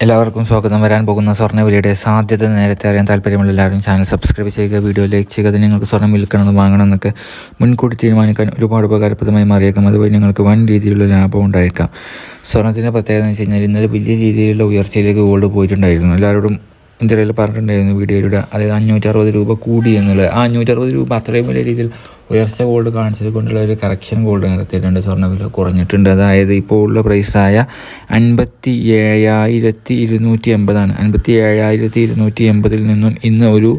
എല്ലാവർക്കും സ്വാഗതം. വരാൻ പോകുന്ന സ്വർണവിലയുടെ സാധ്യത നേരത്തെ അറിയാൻ താല്പര്യമുള്ള എല്ലാവരും ചാനൽ സബ്സ്ക്രൈബ് ചെയ്യുക വീഡിയോ ലൈക്ക് ചെയ്യുക അത് നിങ്ങൾക്ക് സ്വർണം വിൽക്കണമെന്ന് വാങ്ങണമെന്നൊക്കെ മുൻകൂട്ടി തീരുമാനിക്കാൻ ഒരുപാട് ഉപകാരപ്രദമായി മാറിയേക്കാം. അതുവഴി നിങ്ങൾക്ക് വൻ രീതിയിലുള്ള ലാഭം ഉണ്ടായേക്കാം. സ്വർണത്തിന്റെ പ്രത്യേകത എന്ന് വെച്ച് കഴിഞ്ഞാൽ ഇന്നലെ വലിയ രീതിയിലുള്ള ഉയർച്ചയിലേക്ക് ഗോൾഡ് പോയിട്ടുണ്ടായിരുന്നു. എല്ലാവരോടും ഇന്ത്യയിൽ പറഞ്ഞിട്ടുണ്ടായിരുന്നു വീഡിയോയിലൂടെ. അതായത് അഞ്ഞൂറ്ററുപത് രൂപ കൂടി എന്നുള്ളത്. ആ അഞ്ഞൂറ്ററുപത് രൂപ അത്രയും വലിയ രീതിയിൽ ഉയർച്ച ഗോൾഡ് കാണിച്ചത് കൊണ്ടുള്ള ഒരു കറക്ഷൻ ഗോൾഡ് നടത്തിയിട്ടുണ്ട് സ്വർണവില കുറഞ്ഞിട്ടുണ്ട്. അതായത് ഇപ്പോൾ ഉള്ള പ്രൈസായ അൻപത്തി ഏഴായിരത്തി ഇരുന്നൂറ്റി എൺപതാണ് അൻപത്തി ഏഴായിരത്തി ഇരുന്നൂറ്റി എൺപതിൽ നിന്നും ഇന്ന് ഒരു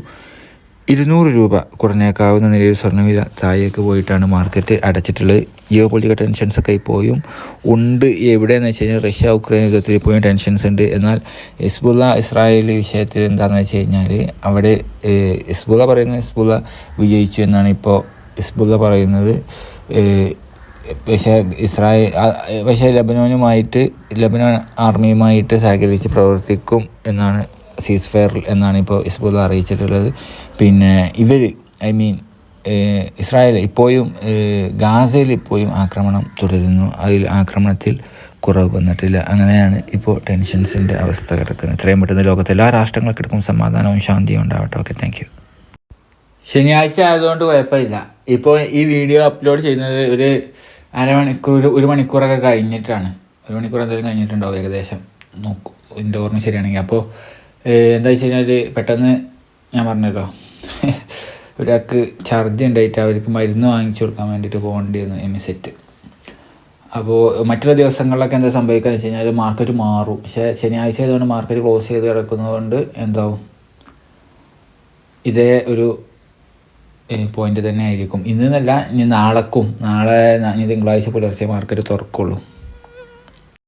ഇരുന്നൂറ് രൂപ കുറഞ്ഞേക്കാവുന്ന നിലയിൽ സ്വർണവില താഴേക്ക് പോയിട്ടാണ് മാർക്കറ്റ് അടച്ചിട്ടുള്ളത്. ജിയോ പൊളിറ്റിക്കൽ ടെൻഷൻസൊക്കെ ഇപ്പോഴും ഉണ്ട്. എവിടെയെന്ന് വെച്ച് കഴിഞ്ഞാൽ റഷ്യ ഉക്രൈൻ യുദ്ധത്തിൽ ഇപ്പോഴും ടെൻഷൻസ് ഉണ്ട്. എന്നാൽ ഇസ്ബുല്ല ഇസ്രായേൽ വിഷയത്തിൽ എന്താണെന്ന് വെച്ച് കഴിഞ്ഞാൽ അവിടെ ഇസ്ബുല്ല പറയുന്നത് ഇസ്ബുല്ല വിജയിച്ചു എന്നാണ് ഇപ്പോൾ ഇസ്ബുല്ല പറയുന്നത്. പക്ഷേ ഇസ്രായേൽ പക്ഷേ ലബനോനുമായിട്ട് ലബനോൻ ആർമിയുമായിട്ട് സഹകരിച്ച് പ്രവർത്തിക്കും എന്നാണ് സീസ് എന്നാണ് ഇപ്പോൾ ഇസ്ബുല്ല അറിയിച്ചിട്ടുള്ളത്. പിന്നെ ഇവർ ഐ മീൻ ഇസ്രായേൽ ഇപ്പോഴും ഗാസയിൽ ഇപ്പോഴും ആക്രമണം തുടരുന്നു. അതിൽ ആക്രമണത്തിൽ കുറവ് വന്നിട്ടില്ല. അങ്ങനെയാണ് ഇപ്പോൾ ടെൻഷൻസിന്റെ അവസ്ഥ കിടക്കുന്നത്. ഇത്രയും പെട്ടെന്ന് ലോകത്തെ എല്ലാ രാഷ്ട്രങ്ങൾക്കിടക്കും സമാധാനവും ശാന്തിയും ഉണ്ടാവട്ടെ. ഓക്കെ താങ്ക് യു ശനിയാഴ്ച ആയതുകൊണ്ട് കുഴപ്പമില്ല. ഇപ്പോൾ ഈ വീഡിയോ അപ്ലോഡ് ചെയ്യുന്നത് ഒരു അരമണിക്കൂർ ഒരു മണിക്കൂറൊക്കെ കഴിഞ്ഞിട്ടാണ്. ഒരു മണിക്കൂർ എന്തെങ്കിലും കഴിഞ്ഞിട്ടുണ്ടാവും ഏകദേശം. നോക്കൂ എന്റെ ഓർമ്മ ശരിയാണെങ്കിൽ. അപ്പോൾ എന്താ വെച്ച് കഴിഞ്ഞാൽ പെട്ടെന്ന് ഞാൻ പറഞ്ഞല്ലോ. ഒരാൾക്ക് ഛർദി ഉണ്ടായിട്ട് അവർക്ക് മരുന്ന് വാങ്ങിച്ചു കൊടുക്കാൻ വേണ്ടിയിട്ട് പോകേണ്ടി വന്നു എം സെറ്റ് അപ്പോൾ മറ്റുള്ള ദിവസങ്ങളിലൊക്കെ എന്താ സംഭവിക്കുക എന്ന് വെച്ച് കഴിഞ്ഞാൽ മാർക്കറ്റ് മാറും. പക്ഷേ ശനിയാഴ്ച ആയതുകൊണ്ട് മാർക്കറ്റ് ക്ലോസ് ചെയ്ത് കിടക്കുന്നതുകൊണ്ട് എന്താവും? ഇതേ ഒരു പോയിന്റ് തന്നെ ആയിരിക്കും. ഇന്നല്ല ഇനി നാളെക്കും. നാളെ ഇനി തിങ്കളാഴ്ച പുലർച്ചെ മാർക്കറ്റ് തുറക്കുള്ളൂ.